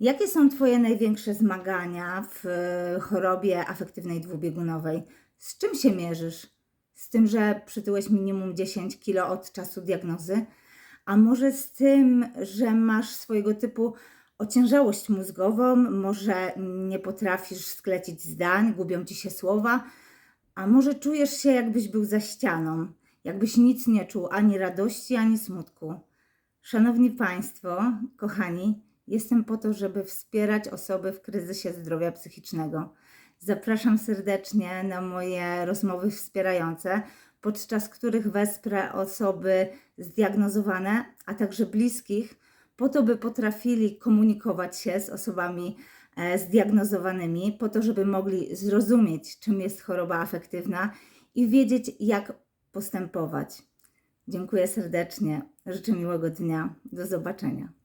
Jakie są Twoje największe zmagania w e, chorobie afektywnej dwubiegunowej? Z czym się mierzysz? Z tym, że przytyłeś minimum 10 kilo od czasu diagnozy? A może z tym, że masz swojego typu ociężałość mózgową, może nie potrafisz sklecić zdań, gubią ci się słowa, a może czujesz się, jakbyś był za ścianą, jakbyś nic nie czuł, ani radości, ani smutku. Szanowni Państwo, kochani, jestem po to, żeby wspierać osoby w kryzysie zdrowia psychicznego. Zapraszam serdecznie na moje rozmowy wspierające, podczas których wesprę osoby zdiagnozowane, a także bliskich, po to, by potrafili komunikować się z osobami e, zdiagnozowanymi, po to, żeby mogli zrozumieć, czym jest choroba afektywna i wiedzieć, jak postępować. Dziękuję serdecznie. Życzę miłego dnia. Do zobaczenia.